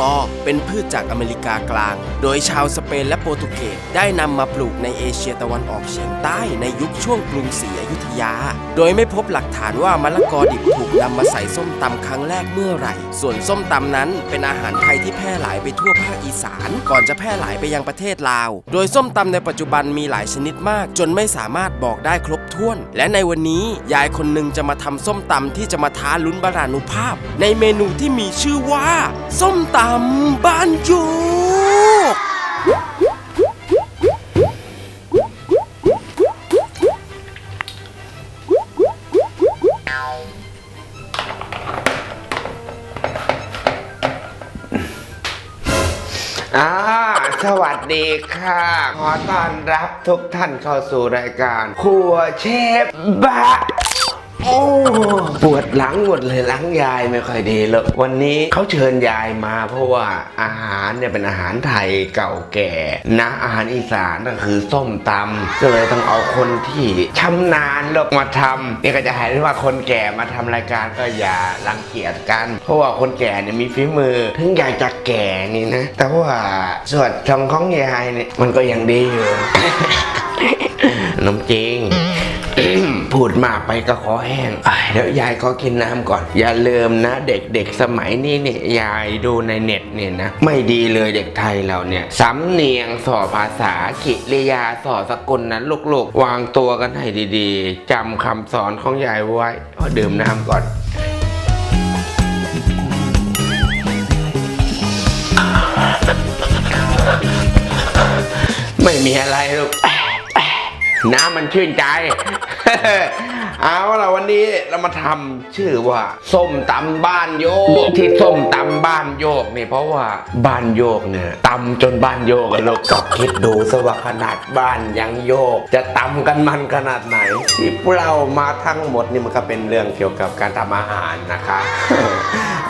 กอเป็นพืชจากอเมริกากลาง โดยชาวสเปนและโปรตุเกสได้นำมาปลูกในเอเชียตะวันออกเฉียงใต้ในยุคช่วงกรุงศรีอยุธยา โดยไม่พบหลักฐานว่ามะละกอดิบถูกนำมาใส่ส้มตำครั้งแรกเมื่อไหร่ ส่วนส้มตำนั้นเป็นอาหารไทยที่แพร่หลายไปทั่วภาคอีสาน ก่อนจะแพร่หลายไปยังประเทศลาว โดยส้มตำในปัจจุบันมีหลายชนิดมาก จนไม่สามารถบอกได้ครบถ้วน และในวันนี้ยายคนหนึ่งจะมาทำส้มตำที่จะมาท้าลุ้นบารานุภาพ ในเมนูที่มีชื่อว่า ส้มตำบ้านโยก อ่าสวัสดีค่ะ ขอต้อนรับทุกท่านเข้าสู่รายการ ครัวเชฟบะ โอ้ปวดหลังหมดเลยหลังยายไม่ค่อยดีเลยวันนี้เขาเชิญยายมาเพราะว่าอาหารเนี่ยเป็นอาหารไทยเก่าแก่นะอาหารอีสานก็คือส้มตำก็เลยต้องเอาคนที่ชำนาญลกมาทำนี่ก็จะให้ได้ว่าคนแก่มาทำรายการก็อย่ารังเกียจกัน เพราะว่าคนแก่เนี่ยมีฝีมือ ถึงยายจะแก่นี่นะ แต่ว่าส่วนทองของยายเนี่ยมันก็ยังดีอยู่น้ำจริง พูดมากไปก็ขอแห้งอ้ายเดี๋ยวยายก็กินน้ำก่อน อย่าลืมนะ เด็กๆสมัยนี้เนี่ยยายดูในเน็ตเนี่ยนะ ไม่ดีเลยเด็กไทยเราเนี่ยสำเนียงสอภาษากิริยาสอสกุลนั้นลูกๆ วางตัวกันให้ดีๆจำคำสอนของยายไว้เอาดื่มน้ำก่อนไม่มีอะไรลูก น้ำมันชื่นใจ เอาละวันนี้เรามาทำชื่อว่าส้มตำบ้านโยก ที่ส้มตำบ้านโยกนี่เพราะว่าบ้านโยกเนี่ยตำจนบ้านโยกกันลูกก็คิดดูสว่าขนาดบ้านยังโยก จะตำกันมันขนาดไหน ที่เรามาทั้งหมดนี่มันก็เป็นเรื่องเกี่ยวกับการทำอาหารนะคะ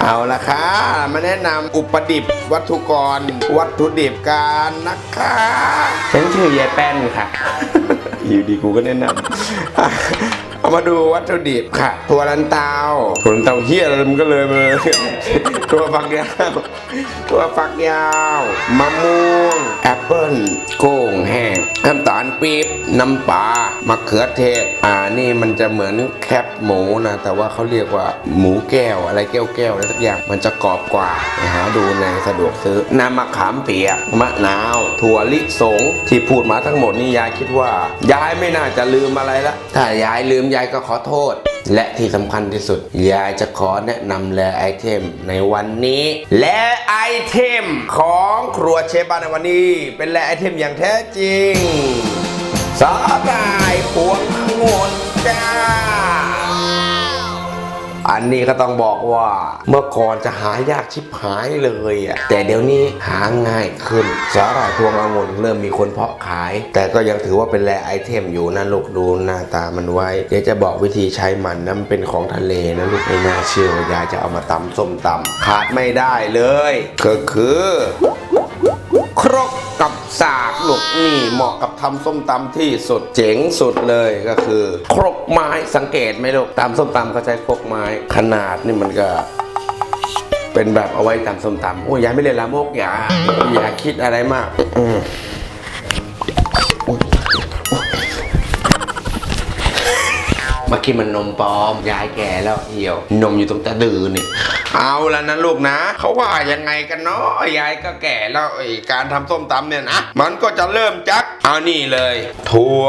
เอาละค่ะมาแนะนำอุปดิบวัตถุกร วัตถุดิบการนะคะฉันชื่อยายแป้นค่ะ อยู่ดีกูก็แนะนำอะ เอามาดูวัตถุดิบค่ะถั่วลันเตาถั่วลันเตาเฮียอะไรมันก็เลยมาถั่วฝักยาวถั่วฝักยาว มะม่วง แอปเปิ้ลกุ้งแห้งน้ำตาลปี๊บน้ำปลามะเขือเทศ อ่านี่มันจะเหมือนแคบหมูนะ แต่ว่าเขาเรียกว่าหมูแก้วอะไรแก้วแก้วอะไรสักอย่างมันจะกรอบกว่าไปหาดูในสะดวกซื้อน้ำมะขามเปียกมะนาว ถั่วลิสงที่พูดมาทั้งหมดนี่ยายคิดว่า ยายไม่น่าจะลืมอะไรละถ้ายายลืมยายก็ขอโทษ และที่สำคัญที่สุด ยายจะขอแนะนำแลไอเทมในวันนี้ และไอเทมของครัวเชฟบ้านในวันนี้ เป็นแลไอเทมอย่างแท้จริงสาหร่ายพวงงนจ้า อันนี้ก็ต้องบอกว่าเมื่อก่อนจะหายากชิบหายเลยอะแต่เดี๋ยวนี้หาง่ายขึ้น สาหร่ายพวงองุ่นเริ่มมีคนเพาะขาย แต่ก็ยังถือว่าเป็นแร่ไอเทมอยู่นะลูกดูหน้าตามันไว้ เดี๋ยวจะบอกวิธีใช้มันนะมันเป็นของทะเลนะลูกไม่น่าเชื่อว่ายายจะเอามาตำส้มตำขาดไม่ได้เลยก็คือ ครกกับสากลูกนี่เหมาะกับทำส้มตำที่สุดเจ๋งสุดเลยก็คือ ครกไม้สังเกตไหมลูกตำส้มตำเขาใช้ครกไม้ขนาดนี่มันก็เป็นแบบเอาไว้ตำส้มตำโอ้ยยาไม่เล่นละโมกอย่าอย่าคิดอะไรมาก มเมื่อกี้มันนมปลอม ยายแก่แล้วเหี่ยว นมอยู่ตรงตะดือนี่เอาแล้วนะลูกนะ เขาว่ายังไงกันเนาะยายก็แก่แล้วไอ้การทำส้มตำเนี่ยนะ มันก็จะเริ่มจัก เอานี่เลย ถั่ว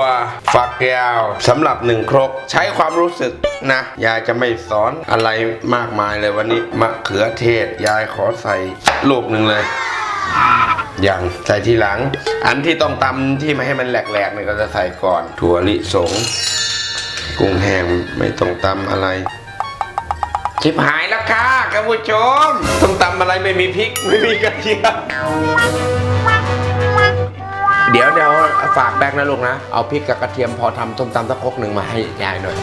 ฝักยาวสำหรับหนึ่งครก ใช้ความรู้สึกนะ ยายจะไม่สอนอะไรมากมายเลยวันนี้มะเขือเทศ ยายขอใส่ลูกหนึ่งเลยอย่างใส่ทีหลัง อันที่ต้องตำที่ไม่ให้มันแหลกๆเนี่ยก็จะใส่ก่อนถั่วลิสง กุ้งแห้งไม่ต้องตำอะไร ชิบหายแล้วค่ะคุณผู้ชมส้มตำอะไรไม่มีพริกไม่มีกระเทียมเดี๋ยวเดี๋ยวฝากแบกนะลูกนะ เอาพริกกับกระเทียมพอทำต้มตำสักครกหนึ่งมาให้ยายหน่อย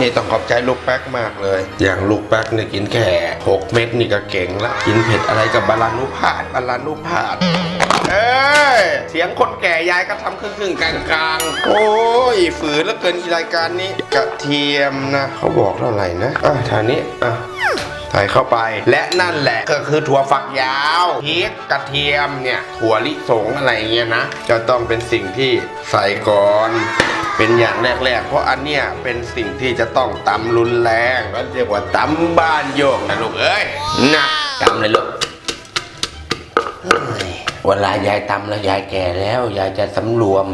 นี่ต้องขอบใจลูกแป๊กมากเลย อย่างลูกแป๊กเนี่ยกินแค่6เม็ดนี่ก็เก่งละ กินเผ็ดอะไรกับบาลานุพาดบาลานุพาดเอ้ยเสียงคนแก่ยายก็ทำครึ่งๆกลางๆ โอ้ยฝืนแล้วเกินรายการนี้กระเทียมนะ เขาบอกเท่าไหร่นะอะทางนี้อะใส่เข้าไปและนั่นแหละก็คือถั่วฝักยาวพริกกระเทียมเนี่ยถั่วลิสงอะไรเงี้ยนะ จะต้องเป็นสิ่งที่ใส่ก่อน เป็นอย่างแรกๆ เพราะอันเนี้ยเป็นสิ่งที่จะต้องตำรุนแรงก็เรียกว่าตำบ้านโยกนะลูกเอ้ยนะตำเลยลูกเฮ้ยเวลายายตำแล้วยายแก่แล้วยายจะสำรวม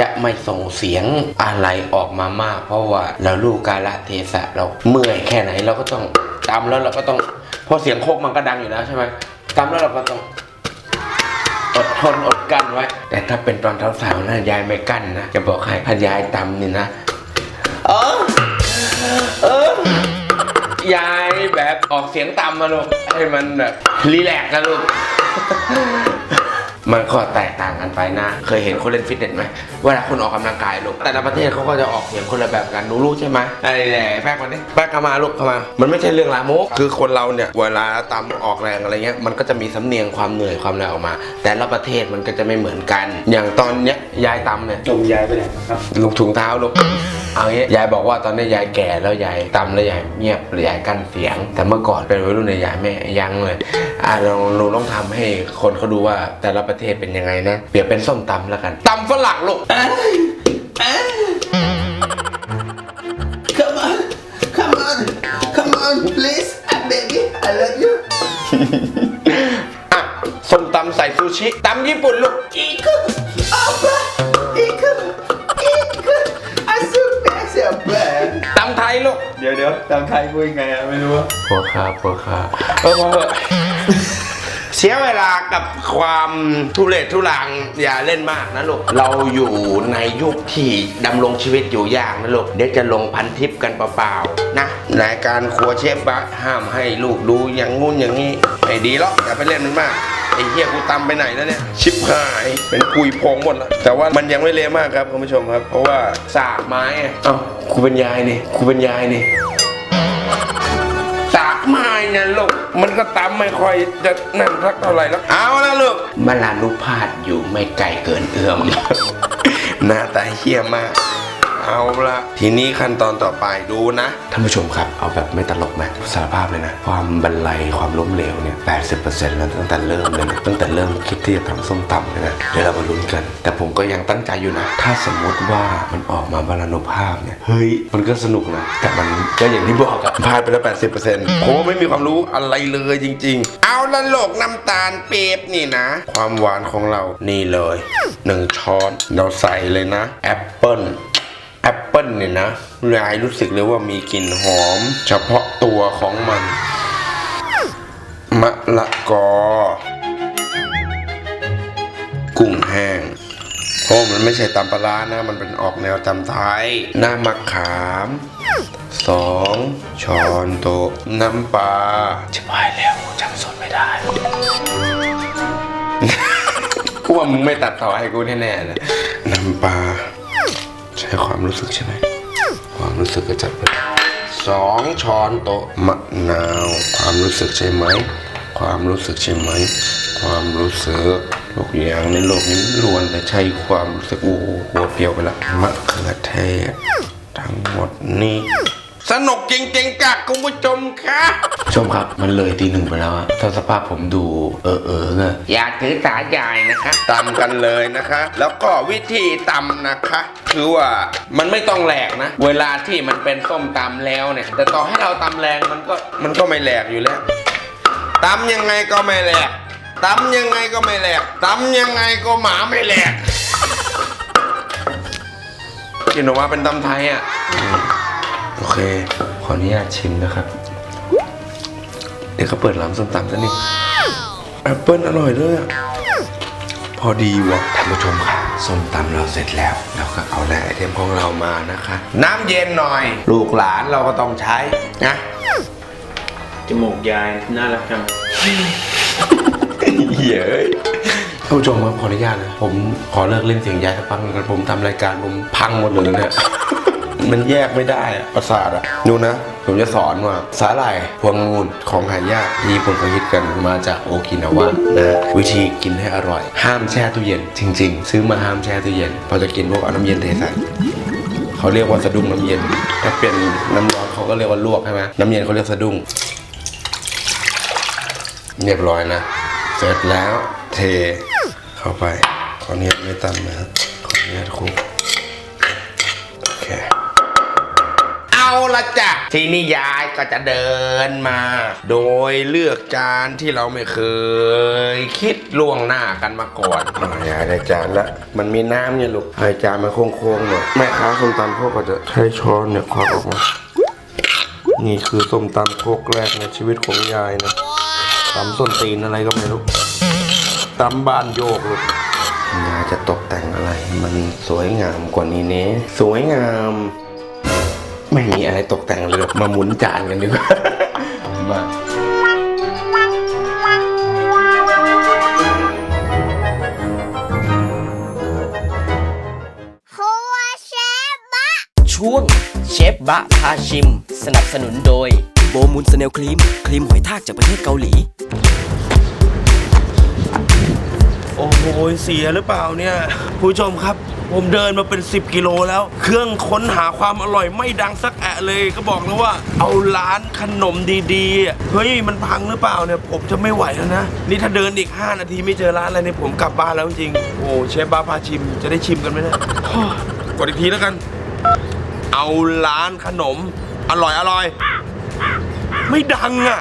จะไม่ส่งเสียงอะไรออกมามาก เพราะว่าเราลูกกาลเทศะเราเมื่อยแค่ไหนเราก็ต้องตำแล้วเราก็ต้องเพราะเสียงโคกมันก็ดังอยู่แล้วใช่ไหมตำแล้วเราก็ต้องอดท นอดกั้นไว้ แต่ถ้าเป็นตอนสาวๆนะยายไม่กั้นนะ จะบอกให้ถ้ายายตำนี่นะ เออเออยายแบบออกเสียงต่ำมาลูกให้มันแบบรีแลกซ์นะลูก มันก็แตกต่างกันไปนะ เคยเห็นคนเล่นฟิตเนสไหมเวลาคนออกกำลังกายลูกแต่ละประเทศเขาก็จะออกเสียงคนละแบบกันหนูรู้ใช่ไหมไอ้แหละแป๊กมาดิแป๊กเข้ามาลูกเข้ามา มันไม่ใช่เรื่องลามกคือคนเราเนี่ยเวลาตามออกแรงอะไรเงี้ยมันก็จะมีสำเนียงความเหนื่อยความอะไรออกมา แต่ละประเทศมันก็จะไม่เหมือนกัน อย่างตอนเนี้ยยายตำเนี่ยจงยายไปไหนครับลูกถุงเท้าลูก เอางี้ยายบอกว่าตอนนี้ยายแก่แล้วยายตำแล้วยายเงียบหรือยายกั้นเสียง แต่เมื่อก่อนเป็นวัยรุ่นในยยายไม่ยั้งเลยอะลองลองลองทำให้คนเขาดูว่าแต่ละประเทศเป็นยังไงนะเปรียบเป็นส้มตำแล้วกันตำฝรั่งลูก Come on, come on, come on, please, baby, I love you. อะส้มตำใส่ซูชิตำญี่ปุ่นลูก Iku, apa? Iku, ลูก เดี๋ยวเดี๋ยวจำไทยพูดยังไงอะไม่รู้อะพอครับพอครับเออพอเถอะเสียเวลากับความทุเรศทุรังอย่าเล่นมากนะลูก เราอยู่ในยุคที่ดำรงชีวิตอยู่ยากนะลูก เดี๋ยวจะลงพันทิปกันเปล่าๆนะรายการครัวเชฟบะห้ามให้ลูกดูอย่างงู้นอย่างนี้ไม่ดีหรอกอย่าไปเล่นมันมาก ไอ้เหี้ยกูตำไปไหนแล้วเนี่ย ชิบหายเป็นคุยโพงหมดแล้วแต่ว่ามันยังไม่เละมากครับคุณผู้ชมครับ เพราะว่าสากไม้อะเอ้าครูเป็นยายนี่ครูเป็นยายนี่สากไม้เนี่ยลูกมันก็ตำไม่ค่อยจะนั่นสักเท่าไหร่แล้วเอาละลูกมาลานุพาดอยู่ไม่ไกลเกินเอื้อมหน้าตาเฮี้ยมาก เอาละทีนี้ขั้นตอนต่อไปดูนะท่านผู้ชมครับ เอาแบบไม่ตลกไหมสารภาพเลยนะ ความบันไลความล้มเหลวเนี่ย80%แล้วตั้งแต่เริ่มเลยนะตั้งแต่เริ่มคิดที่จะทำส้มตำเลยนะเดี๋ยวเรามาลุ้นกัน แต่ผมก็ยังตั้งใจอยู่นะ ถ้าสมมุติว่ามันออกมาบาลานุภาพเนี่ยเฮ้ยมันก็สนุกนะแต่มันก็อย่างที่บอกอะพลาดไปแล้ว80%ผมไม่มีความรู้อะไรเลยจริง ๆ เอาละโลกน้ำตาลเปี๊บนี่นะ ความหวานของเรานี่เลยหนึ่งช้อนเราใส่เลยนะแอปเปิ้ล ลเนี่ยนะยายรู้สึกเลยว่ามีกลิ่นหอม เฉพาะตัวของมัน มะละกอ กุ้งแห้งเพราะมันไม่ใช่ตำปลานะ มันเป็นออกแนวตำไทยหน้ำมะขามสองช้อนโต๊ะน้ำปลาชิบหายแล้วจำสดไม่ได้กูว่ามึงไม่ตัดต่อให้กูแน่ๆเลยน้ำปลา ใช้ความรู้สึกใช่ไหมความรู้สึกก็จัดไปสองช้อนโต๊ะมะนาว ความรู้สึกใช่ไหม ความรู้สึกใช่ไหม ความรู้สึกทุกอย่างในโลกนี้ล้วนแต่ใช้ความรู้สึกโอ้โหหัวเปรียวไปละมะเขือเทศทั้งหมดนี้ สนุกจริงๆกับคุณผู้ชมครับชมครับมันเลยตีหนึ่งไปแล้วอะถ้าสภาพผมดู เออเออเนอะอย่าถือสาใหญ่นะคะตำกันเลยนะคะ แล้วก็วิธีตำนะคะ คือว่ามันไม่ต้องแหลกนะ เวลาที่มันเป็นส้มตำแล้วเนี่ย แต่ต่อให้เราตำแรงมันก็มันก็ไม่แหลกอยู่แล้วตำยังไงก็ไม่แหลกตำยังไงก็ไม่แหลกตำยังไงก็หมาไม่แหลกกินออกมาเป็นตำไทยอะ โอเค ขออนุญาตชิมนะครับ เดี๋ยวเขาเปิดร้านส้มตำซะนี่แอปเปิ้ลอร่อยด้วยอะพอดีว่ะท่านผู้ชมค่ะส้มตำเราเสร็จแล้วเราก็เอาแร่ไอเทมของเรามานะคะ น้ำเย็นหน่อย ลูกหลานเราก็ต้องใช้นะจมูกยายน่ารักจังเหี้ยเอ้ยท่านผู้ชมครับขออนุญาตนะผมขอเลิกเล่นเสียงยายสักพักนึงนะผมทำรายการผมพังหมดเลยเนี่ย มันแยกไม่ได้อะประสาทอะดูนะ ผมจะสอนว่าสาหร่ายพวงงูนของหายากที่ญี่ปุ่นเขาฮิตกันมาจากโอกินาวะนะวิธีกินให้อร่อย ห้ามแช่ตู้เย็น จริง ๆ ซื้อมาห้ามแช่ตู้เย็นพอจะกินพวกเอาน้ำเย็นเทใส่เขาเรียกว่าสะดุ้งน้ำเย็นถ้าเป็นน้ำร้อนเขาก็เรียกว่าลวกใช่ไหมน้ำเย็นเขาเรียกสะดุ้งเรียบร้อยนะ เสร็จแล้วเทเข้าไปขออนุญาตไม่ตำนะครับขออนุญาตคุก ละจ้ะทีนี้ยายก็จะเดินมา โดยเลือกจานที่เราไม่เคย คิดล่วงหน้ากันมาก่อนอ่ายายได้จานละมันมีน้ำเนี่ยลูกให้จานมันโค้งๆหน่อยแม่ค้าส้มตำเขาก็จะใช้ช้อนเนี่ยควักออกมานี่คือส้มตำโครกแรกในชีวิตของยายนะตำส้นตีนอะไรก็ไม่รู้ตำบ้านโยกลูกยายจะตกแต่งอะไรให้มันสวยงามกว่านี้เนี้สวยงาม ไม่มีอะไรตกแต่งเลยหรอกมาหมุนจานกันดีกว่ามาช่วงเชฟบะพาชิม สนับสนุนโดย โบมูลสเนลครีม ครีมหอยทากจากประเทศเกาหลี โอ้โหเสียหรือเปล่าเนี่ยผู้ชมครับผมเดินมาเป็น 10 กิโลแล้ว เครื่องค้นหาความอร่อยไม่ดังสักแอะเลย ก็บอกแล้วว่า เอาร้านขนมดีๆ เฮ้ย มันพังหรือเปล่าเนี่ย ผมจะไม่ไหวแล้วนะ นี่ถ้าเดินอีก 5 นาทีไม่เจอร้านอะไรเนี่ยผมกลับบ้านแล้วจริง โอ้เชฟบ้าพาชิมจะได้ชิมกันไหมเนี่ยฮ่ากดอีกทีแล้วกัน เอาร้านขนม อร่อยอร่อย ไม่ดังอะและ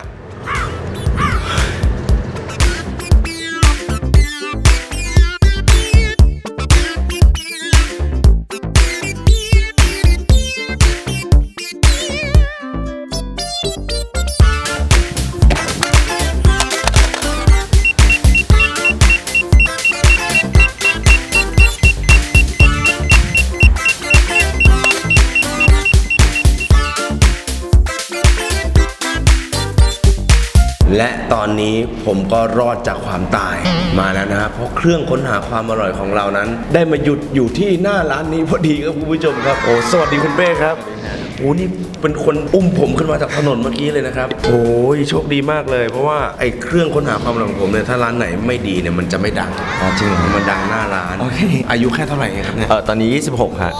ตอนนี้ผมก็รอดจากความตายมาแล้วนะครับเพราะเครื่องค้นหาความอร่อยของเรานั้น ได้มาหยุดอยู่ที่หน้าร้านนี้พอดีครับคุณผู้ชมครับโอ้สวัสดีคุณเป้ครับโอ้นี่เป็นคนอุ้มผมขึ้นมาจากถนนเมื่อกี้เลยนะครับโอ้ยโชคดีมากเลย เพราะว่าไอ้เครื่องค้นหาความอร่อยของผมเนี่ยถ้าร้านไหนไม่ดีเนี่ยมันจะไม่ดังอ๋อจริงเหรอมันดังหน้าร้านโอเค อายุแค่เท่าไหร่เองครับเนี่ย เออตอนนี้ 26ฮะ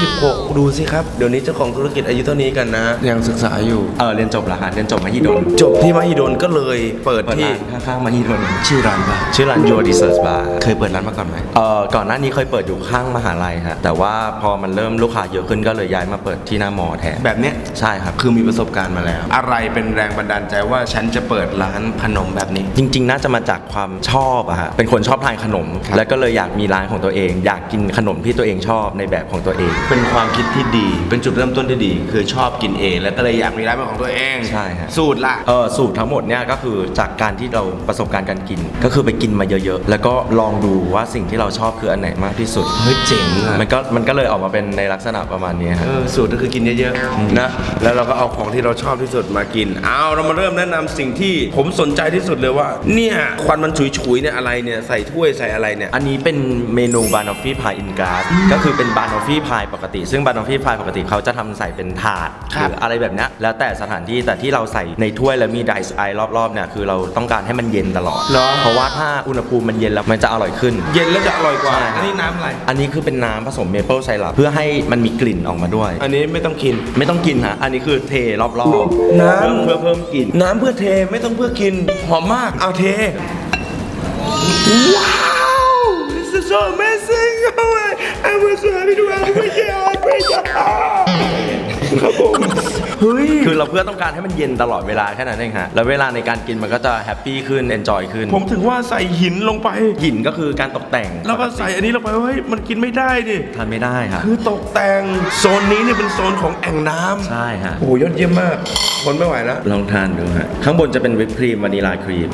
26 ดูสิครับ เดี๋ยวนี้เจ้าของธุรกิจอายุเท่านี้กันนะ ยังศึกษาอยู่ เออเรียนจบแล้วฮะเรียนจบมหิดลจบที่มหิดลก็เลยเปิดเปิดที่ร้านข้างๆมหิดลชื่อร้านว่าชื่อร้าน Your Desserts Bar เคยเปิดร้านมาก่อนไหมเออก่อนหน้านี้เคยเปิดอยู่ข้างมหาลัยฮะแต่ว่าพอมันเริ่มลูกค้าเยอะขึ้นก็เลยย้ายมาเปิดที่หน้ามอแทนแบบเนี้ยใช่ครับคือมีประสบการณ์มาแล้ว อะไรเป็นแรงบันดาลใจว่าฉันจะเปิดร้านขนมแบบนี้ จริง ๆ น่าจะมาจากความชอบอะฮะเป็นคนชอบทานขนม ครับ แล้วก็เลยอยากมีร้านของตัวเอง อยากกินขนมที่ตัวเองชอบในแบบของตัวเอง เป็นความคิดที่ดี เป็นจุดเริ่มต้นที่ดี คือชอบกินเอง แล้วก็เลยอยากมีร้านเป็นของตัวเองใช่ฮะ สูตรละ เออสูตรทั้งหมดเนี่ยก็คือจากการที่เราประสบการณ์การกิน ก็คือไปกินมาเยอะๆ แล้วก็ลองดูว่าสิ่งที่เราชอบคืออันไหนมากที่สุด เฮ้ยเจ๋งอะ มันก็มันก็เลยออกมาเป็นในลักษณะประมาณนี้ครับ เออสูตรก็คือกินเยอะๆนะ แล้วเราก็เอาของที่เราชอบที่สุดมากินเอาเรามาเริ่มแนะนำสิ่งที่ผมสนใจที่สุดเลยว่า เนี่ยควันมันฉุยๆเนี่ยอะไรเนี่ยใส่ถ้วยใส่อะไรเนี่ยอันนี้เป็นเมนูบานอฟฟี่พายอินการ์ดก็คือเป็นบานอฟฟี่พายปกติ ซึ่งบานอฟฟี่พายปกติเขาจะทำใส่เป็นถาดคหรับรืออะไรแบบเนี้ยแล้วแต่สถานที่แต่ที่เราใส่ในถ้วยแล้วมีไดซ์ไอรอบๆเนี่ยคือเราต้องการให้มันเย็นตลอดเหรอเพราะว่าถ้าอุณหภูมิมันเย็นแล้วมันจะอร่อยขึ้น เย็นแล้วจะอร่อยกว่าใช่ครับอันนี้น้ำอะไรอันนี้คือเป็นน้ำผสมเมเปิลไซรัปเพื่อให้มันมีกลิ่นออกมาด้วย อันนี้ไม่ต้องกินไม่ต้องกินฮะอันนี้คือเทรอบๆน้ำเพื่อเพิ่มกลิ่นน้ำเพื่อเทไม่ต้องเพื่อกิน หอมมากเอาเท ว้าว this is so amazing oh my I was so happy to have you here great job ครับผมเฮ้ยคือเราเพื่อต้องการให้มันเย็นตลอดเวลาแค่นั้นเองฮะแล้วเวลาในการกินมันก็จะแฮปปี้ขึ้นเอนจอยขึ้นผมถึงว่าใส่หินลงไป หินก็คือการตกแต่งแล้วก็ใส่อันนี้ลงไปเฮ้ยมันกินไม่ได้ดิทานไม่ได้ครับคือตกแต่งโซนนี้เนี่ยเป็นโซนของแอ่งน้ำใช่ฮะโอ้โหยอดเยี่ยมมากคนไม่ไหวแล้วลองทานดูฮะข้างบนจะเป็นวิปครีมวานิลาครีม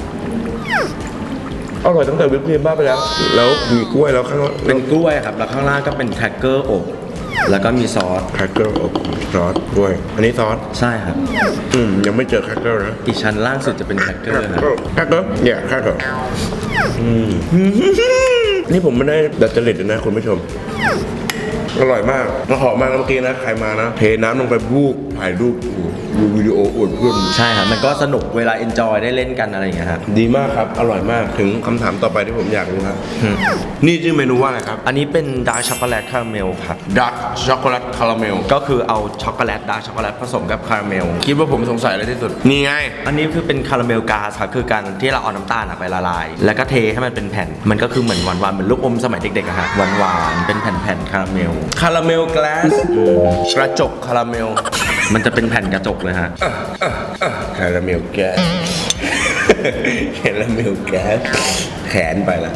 อร่อยตั้งแต่วิปครีมบ้าไปแล้ว แล้วมีกล้วยแล้วข้างนอกเป็นกล้วยครับแล้วข้างล่างก็เป็นแครกเกอร์อบ แล้วก็มีซอส แครกเกอร์อบซอสกล้วย อันนี้ซอส ใช่ครับ อืม ยังไม่เจอแครกเกอร์นะอีกชั้นล่างสุดจะเป็นแครกเกอร์ครับแครกเกอร์เนี่ยแครกเกอร์อืม นี่ผมไม่ได้ดัดจริตเลยนะคุณผู้ชม อร่อยมากแล้วหอมมากนะเมื่อกี้นะ ใครมานะ เทน้ำลงไปบูบถ่ายรูป ดูดูวิดีโออวดเพื่อนใช่ครับมันก็สนุกเวลาเอนจอยได้เล่นกันอะไรอย่างเงี้ยครับดีมากครับ อร่อยมากถึงคำถามต่อไปที่ผมอยากรู้ครับ นี่ชื่อเมนูว่าอะไรครับอันนี้เป็นดาร์กช็อกโกแลตคาราเมลครับดักช็อกโกแลตคาราเมลก็คือเอาช็อกโกแลตดาร์กช็อกโกแลตผสมกับคาราเมล คิดว่าผมสงสัยอะไรที่สุด นี่ไง อันนี้คือเป็นคาราเมลก๊าซครับคือการที่เราเอาน้ำตาลอะไปละลาย แล้วก็เทให้มันเป็นแผ่น มันก็คือเหมือนหวานๆเหมือนลูกอมสมัยเด็กๆอะฮะหวานๆเป็นแผ่นๆคาราเมล คาราเมลแกลสกระจกคาราเมล มันจะเป็นแผ่นกระจกเลยฮะคาราเมลแก๊สคาราเมลแก๊สแขนไปละ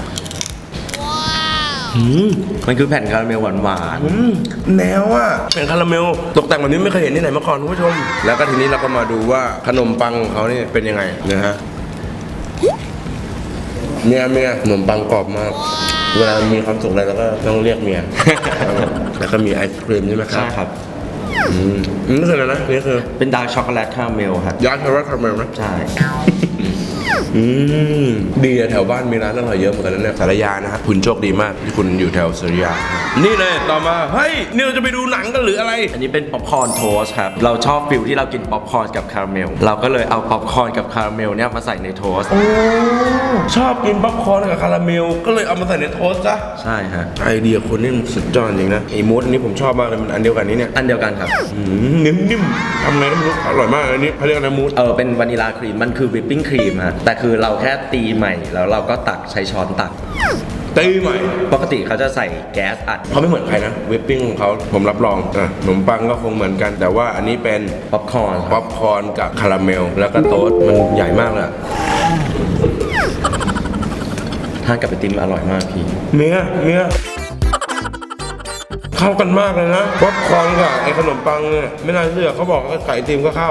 มันคือแผ่นคาราเมลหวานอืมแนวอะเป็นคาราเมลตกแต่งแบบนี้ไม่เคยเห็นที่ไหนมาก่อนคุณผู้ชม แล้วก็ทีนี้เราก็มาดูว่าขนมปังของเขานี่เป็นยังไงนะฮะเมียเมียขนมปังกรอบมาก เวลามีความสุขอะไรเราก็ต้องเรียกเมีย แล้วก็มีไอศครีมใช่ไหมๆครับใช่ครับ อืมนี่คืออะไรนะนี่คือเป็นดาร์กช็อกโกแลตคาราเมลครับยาคาราคาราเมลนะ ใช่ อืมดีอะแถวบ้านมีร้านอร่อยเยอะเหมือนกันนะเนี่ยสารยานะครับคุณโชคดีมากที่คุณอยู่แถวสารยานี่เลยต่อมาเฮ้ยนี่เราจะไปดูหนังกันหรืออะไร อันนี้เป็นป๊อปคอร์นโทสครับ เราชอบฟิลที่เรากินป๊อปคอร์นกับคาราเมล เราก็เลยเอาป๊อปคอร์นกับคาราเมลเนี่ยมาใส่ในโทสต์ชอบกินป๊อปคอร์นกับคาราเมล ก็เลยเอามาใส่ในโทสต์ซะใช่ฮะ ไอเดียคุณนี่มันสุดยอดจริงนะไอ้มูสอันนี้ผมชอบมากเลยมันอันเดียวกันนี้เนี่ยอันเดียวกันครับ อืมนิ่มๆทำไงก็ไม่รู้อร่อยมากอันนี้เขาเรียกอะไรมูสเออเป็นวานิลาครีม มันคือวิปปิ้งครีมฮะแต่คือเราแค่ตีใหม่แล้วเราก็ตักใช้ช้อนตัก ตีใหม่ ปกติเขาจะใส่แก๊สอัดเขาไม่เหมือนใครนะเวปปิ้งของเขาผมรับรองอะขนมปังก็คงเหมือนกัน แต่ว่าอันนี้เป็นป๊อปคอร์นคป๊รัอบปคอร์นกับคาราเมล แล้วก็โต๊ดมันใหญ่มากเลยอะทานกับไอติมอร่อยมากพี่เมียเมียเข้ากันมากเลยนะป๊อปคอร์นกับไอ้ขนมปังเนี่ยไม่น่าเชื่อเขาบอกว่าไก่ติมก็เข้า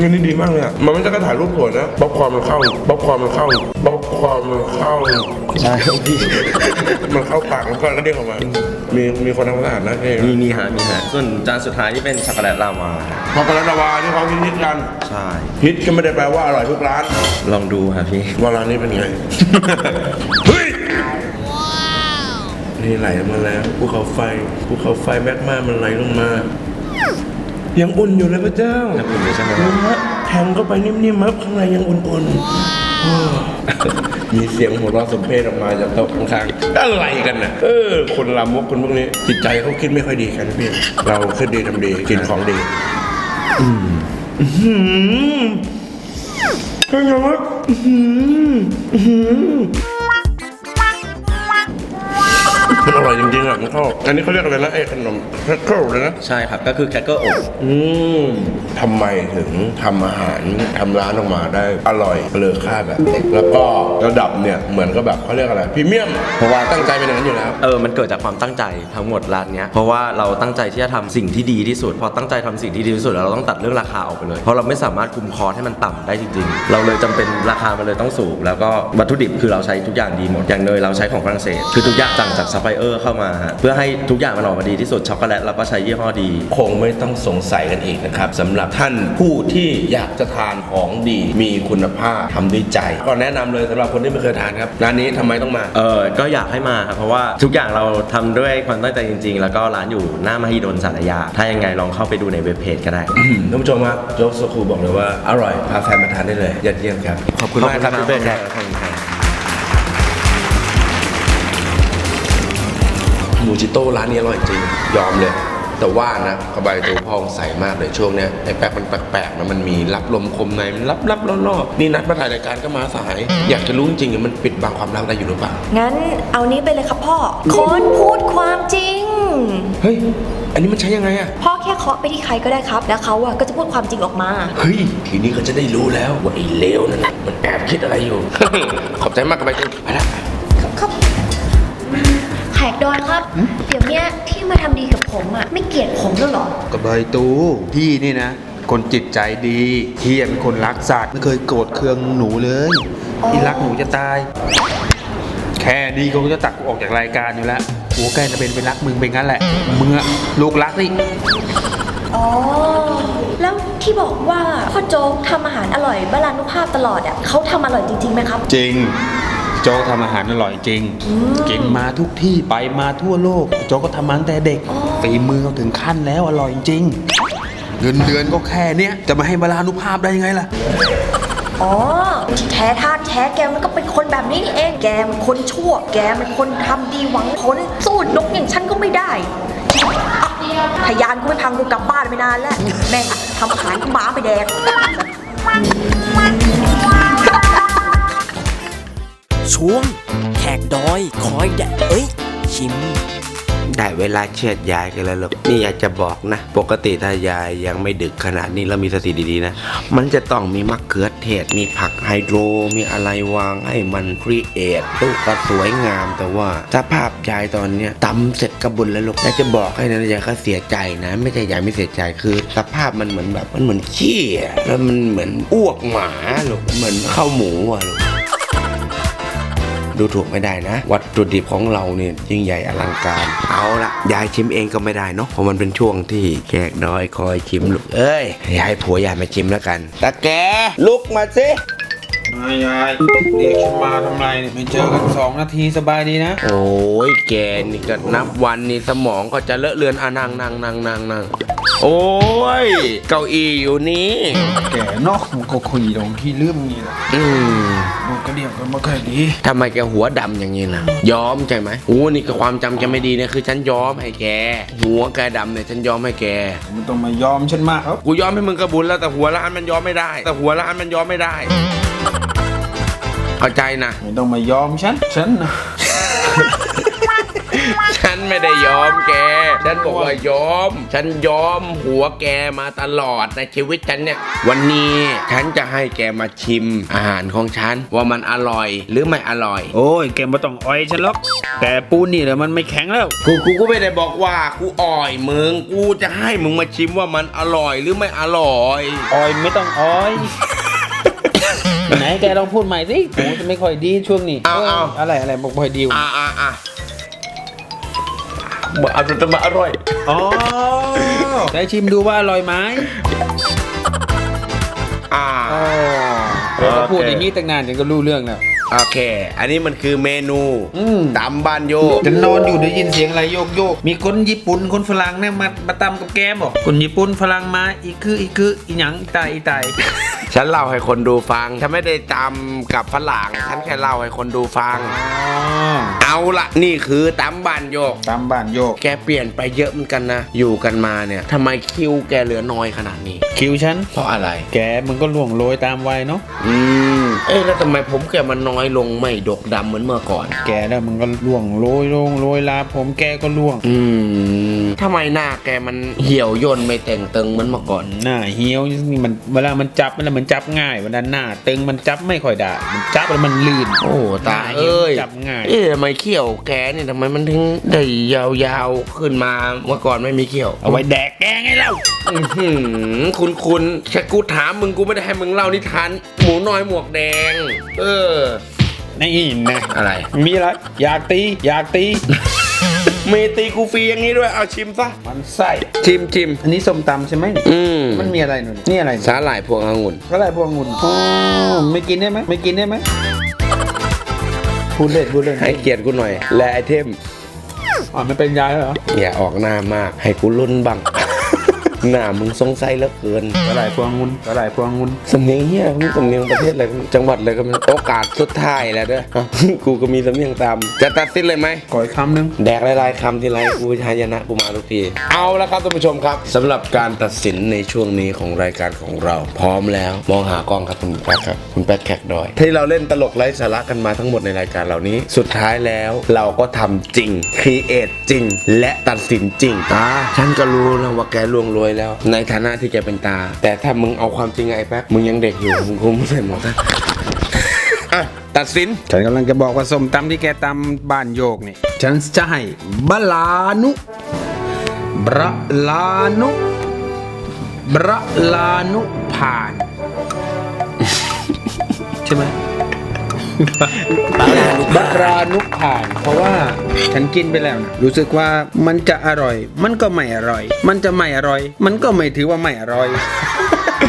นี่นี่ดีมากเลยอะมันไม่ใช่แค่ถ่ายรูปสวยนะป๊อปคอร์นมันเข้าป๊อปคอร์นมันเข้าป๊อปคอร์นมันเข้าใช่พี่มันเข้าปากแล้วก็กระเด้งออกมา มีมีคนทำความสะอาดนะเองมีมีฮะมีฮะส่วนจานสุดท้ายที่เป็นช็อกโกแลตลาวาพอกระดาวาที่เขาฮิตๆกันใช่ฮิตก็ไม่ได้แปลว่าอร่อยทุกร้าน ลองดูครับพี่ว่าร้านนี้เป็นไงเฮ้ยนี่ไหลมาแล้วภูเขาไฟภูเขาไฟแมกมามันไหลลงมา ยังอุ่นอยู่เลยพระเจ้ายังอุ่นอยู่ใช่ไหมดูฮะแทงเข้าไปนิ่มๆครับข้างในยังอุ่นๆโอ้มีเสียงหัวเราะสมเพศออกมาจากโต๊ะข้างๆอะไรกันน่ะเออ คนลามกคนพวกนี้จิตใจเขาคิดไม่ค่อยดีกันพี่เราคิดดีทำดีกินของดีอืมอื้อหือเป็นไงวะอื้อหืออื้ มันอร่อยจริงๆอะมันเข้าอันนี้เขาเรียกอะไรนะไอ้ขนมแครกเกิลเลยนะใช่ครับ ก็คือแครกเกอร์อบอืมทำไมถึงทำอาหารทำร้านออกมาได้อร่อยเลอค่าแบบนี้แล้วก็ระดับเนี่ยเหมือนกับแบบเขาเรียกอะไรพรีเมียมเพราะว่าตั้งใจเป็นอย่างนั้นอยู่แล้ว เออมันเกิดจากความตั้งใจทั้งหมดร้านเนี้ยเพราะว่าเราตั้งใจที่จะทำสิ่งที่ดีที่สุด พอตั้งใจทำสิ่งที่ดีที่สุดแล้วเราต้องตัดเรื่องราคาออกไปเลย เพราะเราไม่สามารถคุมคอร์สให้มันต่ำได้จริงๆ เราเลยจำเป็นราคามันเลยต้องสูง แล้วก็วัตถุดิบคือเราใช้ทุกอย่างดีหมดอย่างเนยเราใช้ของฝรั่งเศสคือทุกอย่างสั่งจากซัพพลายเออร์เข้ามาฮะเพื่อให้ทุกอย่างมันออกมาดีที่สุดช็อกโกแลตเราก็ใช้ยี่ห้อดี คงไม่ต้องสงสัยกันอีกนะครับสำหรับท่านผู้ที่อยากจะทานของดีมีคุณภาพทำด้วยใจ ก็แนะนำเลยสำหรับคนที่ไม่เคยทานครับร้านนี้ทำไมต้องมา เออก็อยากให้มาครับเพราะว่าทุกอย่างเราทำด้วยความตั้งใจจริง ๆ แล้วก็ร้านอยู่หน้ามหิดลสารยา ถ้ายังไงลองเข้าไปดูในเว็บเพจก็ได้ อืมท่านผู้ชมครับโจ๊กสคูบอกเลยว่าอร่อยพาแฟนมาทานได้เลยยอดเยี่ยมครับขอบคุณมากครับขอบพี่ณเป้ครับ ขอบคุณครับ มูจิโต้ร้านนี้อร่อยจริง ยอมเลย แต่ว่านะกระบายตัวพองใสมากเลยช่วงเนี้ยไอ้แป๊บมันแปลกๆนะมันมีรับลมคมในมันรับรับๆล่อๆนี่นัดมาถ่ายรายการก็มาสาย อยากจะรู้จริงๆมันปิดบังความลับอะไรอยู่หรือเปล่า งั้นเอานี้ไปเลยครับพ่อคนพูดความจริง เฮ้ย อันนี้มันใช้ยังไงอะพ่อแค่เคาะไปที่ใครก็ได้ครับ แล้วเขาอะก็จะพูดความจริงออกมา เฮ้ย ทีนี้ก็จะได้รู้แล้วว่าไอ้เลวนั่นน่ะมันแอบคิดอะไรอยู่ ขอบใจมากกระบายตัวไปละครับแขก ดอยครับ เดี๋ยวเนี้ยที่มาทำดีกับผมอะไม่เกลียดผมแล้วเหรอกระบายตูพี่นี่นะ คนจิตใจดีเฮียเป็นคนรักสัตว์ไม่เคยโกรธเคืองหนูเลยที่รักหนูจะตาย แค่นี้ก็จะตักกูออกจากรายการอยู่แล้วหัวแกจะเป็นไปรักมึงเป็นงั้นแหละมึงอะลูกรักนี่อ๋อ แล้วที่บอกว่าพ่อโจ๊กทำอาหารอร่อยบาลานุภาพตลอดอะเขาทำอร่อยจริงๆไหมครับ จริง โจ๊กทำอาหารอร่อยจริงกินมาทุกที่ไปมาทั่วโลก โจ๊กก็ทำมาตั้งแต่เด็กอ๋อฝีมือเขาถึงขั้นแล้วอร่อยจริง เงินเดือนก็แค่เนี้ยจะมาให้บาลานุภาพได้ยังไงล่ะ อ๋อที่แท้ท่าแท้แกมันก็เป็นคนแบบนี้นี่เอง แกมันคนชั่ว แกมันคนทำดีหวังผลสู้นกอย่างฉันก็ไม่ได้อะพยานกูไม่พังกูกลับบ้านไปนานแล้ว แม่งทำอาหารกูหมาไปแดก ช่วง แขกดอยคอยแดดเอ้ย ชิม ได้เวลาเชือดยายกันแล้วลูกนี่อยากจะบอกนะ ปกติถ้ายายยังไม่ดึกขนาดนี้แล้วมีสติดีๆนะ มันจะต้องมีมะเขือเทศ มีผักไฮโดร มีอะไรวางให้มันครีเอทลูกก็สวยงามแต่ว่าสภาพยายตอนเนี้ยตำเสร็จกระบุญแล้วลูกอยากจะบอกให้นะยายก็เสียใจนะ ไม่ใช่ยายไม่เสียใจคือ สภาพมันเหมือนแบบมันเหมือนขี้อะแล้วมันเหมือนอ้วกหมาลูกเหมือนข้าวหมูอะลูก ดูถูกไม่ได้นะ วัตถุดิบของเราเนี่ยยิ่งใหญ่อลังการ เอาละยายชิมเองก็ไม่ได้เนาะเพราะมันเป็นช่วงที่แขกน้อยคอยชิมลูกเอ้ยยายผัวยายมาชิมแล้วกันตาแกลุกมาสินายยายเรียกฉันมาทำไรเนี่ยไม่เจอกันสองนาทีสบายดีนะ โอ้ยแกนี่ก็นับวันนี่สมองก็จะเลอะเลือนอะนั่งนั่งนั่งนั่งนั่งโอ้ย เก้าอี้อยู่นี่ แก่เนอกมันก็คุยตรงที่ลืมงี้แหละอืมลู กก็เรียกกันมาเคยดี ทำไมแกหัวดำอย่างนี้ล่ะย้อมใช่ไหมโอ้นี่ก็ความจำแกไม่ดีเนี่ยคือฉันย้อมให้แก หัวแกดำเนี่ยฉันย้อมให้แก มันต้องมายอมฉันมากครับ กูยอมให้มึงกระบุญแล้วแต่หัวร้านมันยอมไม่ได้ แต่หัวร้านมันยอมไม่ได้ เข้าใจนะ ไม่ต้องมายอมฉัน ฉันนะ ฉันไม่ได้ยอมแก ฉันบอกว่ายอม ฉันยอมหัวแกมาตลอดในชีวิตฉันเนี่ย วันนี้ฉันจะให้แกมาชิมอาหารของฉัน ว่ามันอร่อยหรือไม่อร่อย โอ้ยแกไม่ต้องอ้อยฉันหรอกแต่ปูนนี่เดี๋ยวมันไม่แข็งแล้ว กูกูกูไม่ได้บอกว่ากูอ่อยมึง กูจะให้มึงมาชิมว่ามันอร่อยหรือไม่อร่อยอ้อยไม่ต้องอ้อยไหนแกลองพูดใหม่สิโอ้จะไม่ค่อยดีช่วงนี้ เอาเอาอะไรอะไรบอกไม่ค่อยดีอะอะอะ มาอร่อยจะมาอร่อยอ๋อได้ชิมดูว่าอร่อยไหมอ่าอ๋อเราพูดอย่างนี้ตั้งนานจนก็รู้เรื่องแล้ว โอเค อันนี้มันคือเมนูอืมตำบ้านโยกจะนอนอยู่ได้ยินเสียงอะไรโยกโยก มีคนญี่ปุ่นคนฝรั่งเนี่ยมามาตำกับแกมบอกคนญี่ปุ่นฝรั่งมาอีกคืออีกคืออีหยังอีตายอีตาย ฉันเล่าให้คนดูฟัง ฉันไม่ได้จำกับฝรั่ง ฉันแค่เล่าให้คนดูฟังอ๋อเอาละนี่คือตำบ้านโยกตำบ้านโยก แกเปลี่ยนไปเยอะเหมือนกันนะ อยู่กันมาเนี่ยทำไมคิวแกเหลือน้อยขนาดนี้ คิวฉัน เพราะอะไร แกมันก็ล่วงโรยตามวัยเนาะ อืม เอ๊ะแล้วทำไมผมแกมันน้อยลงไม่ดกดำเหมือนเมื่อก่อน แกแล้วมันก็ล่วงโรยลงโรยลาผมแกก็ล่วง อืมทำไมหน้าแกมันเหี่ยวย่นไม่แต่งตึงเหมือนเมื่อก่อน หน้าเหี่ยวนี่มันเวลามันจับมันมันจับง่ายเวลาหน้าตึงมันจับไม่ค่อยได้มันจับแล้วมันลื่นโอ้ตาหน้เหี่ยวเอ้ยจับง่ายเอ๊ะทำไมเขี้ยวแกเนี่ยทำไมมันถึงได้ยาวๆขึ้นมาเมื่อก่อนไม่มีเขี้ยว เอาไว้แดกแกไงเล่าอื้อหือคุณคุณแค่กูถามมึงกูไม่ได้ให้มึงเล่านิทานหมูน้อยหมวกแดง เออนี่นะอะไร มีอะไรอยากตี อยากตี เมตีกูฟรีอย่างนี้ด้วย เอาชิมซะ มันไส้ชิมชิมอันนี้ส้มตำใช่ไหมอืมมันมีอะไรหนูนี่อะไรสาหร่ายพวงองุ่นอะไรพวงองุ่นอ๋อไม่กินได้ไหมไม่กินได้ไหมพูดเล่นพูดเล่นให้เกียรติกูหน่อย และไอเทม อ๋อมันเป็นยาเหรอ อย่าออกหน้ามาก ให้กูลุ้นบัง หน้ามึงสงสัยเหลือเกินอะไรพวงองุ่นอะไรพวงองุ่นสำเนียงเฮียมึงสำเนียงประเทศอะไรจังหวัดอะไรก็ไม่รู้โอกาสสุดท้ายแล้วเด้อเอ้ากูก็มีสำเนียงตาม จะตัดสินเลยไหมก่อยคำหนึงแดกหลายๆคำทีไรกูชายนะกูมาทุกทีเอาละครับท่านผู้ชมครับสำหรับการตัดสินในช่วงนี้ของรายการของเรา พร้อมแล้วมองหากล้องครับคุณแป๊กครับคุณแป๊กแขกดอยที่เราเล่นตลกไร้สาระกันมาทั้งหมดในรายการเหล่านี้ สุดท้ายแล้วเราก็ทำจริงครีเอทจริง และตัดสินจริงอ่าฉันก็รู้แล้วว่าแกล่วงรวยแล้ว ในฐานะที่แกเป็นตา แต่ถ้ามึงเอาความจริงไอ้แป๊กมึงยังเด็กอยู่มึงคงไม่ใส่หมวกนะอะตัดสิน ฉันกำลังจะบอกว่าส้มตำที่แกตำบ้านโยกนี่ ฉันจะให้บลานุบราลานุบระลานุพาน ใช่ไหม บัตรานุพาน เพราะว่าฉันกินไปแล้วนะรู้สึกว่ามันจะอร่อย มันก็ไม่อร่อย มันจะไม่อร่อย มันก็ไม่ถือว่าไม่อร่อย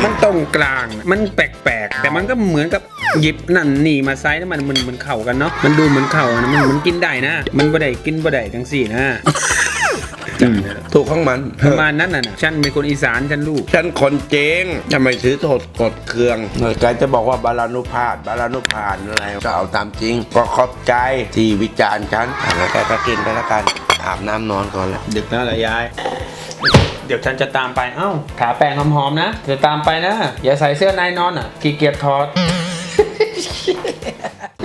มันตรงกลางนะมันแปลกๆ แต่มันก็เหมือนกับหยิบนั่นนี่มาไซส์แล้วมันมันมันเข่ากันเนาะมันดูเหมือนเข่านะมันมันกินได้นะ มันบ่ได้กินบ่ได้ทั้งสี่นะ ถูกของมันประมาณนั้นน่ะนะฉันเป็นคนอีสานฉันลูกฉันคนเจ๊งทำไมถือโทษกดเครื่องหน่วยการจะบอกว่าบาลานุพาสบาลานุพานอะไรก็เอาตามจริง ก็ขอบใจที่วิจารณ์ฉันอะแล้วแกก็กินไปแล้วกันอาบน้ำนอนก่อนแล้วดึกแล้วเหรอยายเดี๋ยวฉันจะตามไป เอ้าขาแป้งหอมๆนะ เดี๋ยวตามไปนะ อย่าใส่เสื้อในนอนอะขี้เกียจถอด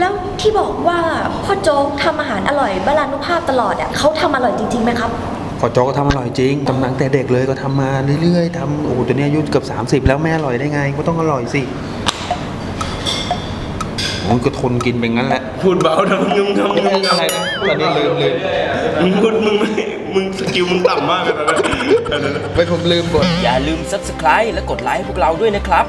แล้วที่บอกว่าพ่อโจ๊กทำอาหารอร่อยบาลานุภาพตลอดอะเขาทำอร่อยจริงๆไหมครับ พอโจก็ทำอร่อยจริงทำตั้งแต่เด็กเลยก็ทำมาเรื่อยๆทำโอ้โหตัวนี้อายุเกือบ30 แล้วไม่อร่อยได้ไง ก็ต้องอร่อยสิมันก็ทนกินไปงั้นแหละ พูดเบาทำมึงทำมึงอะไรนะตอนนี้ลืมลืมมึงพูดมึงไม่มึงสกิลมึงต่ำมากเลยนะไปผมลืมบทอย่าลืม subscribe และกดไลค์ให้พวกเราด้วยนะครับ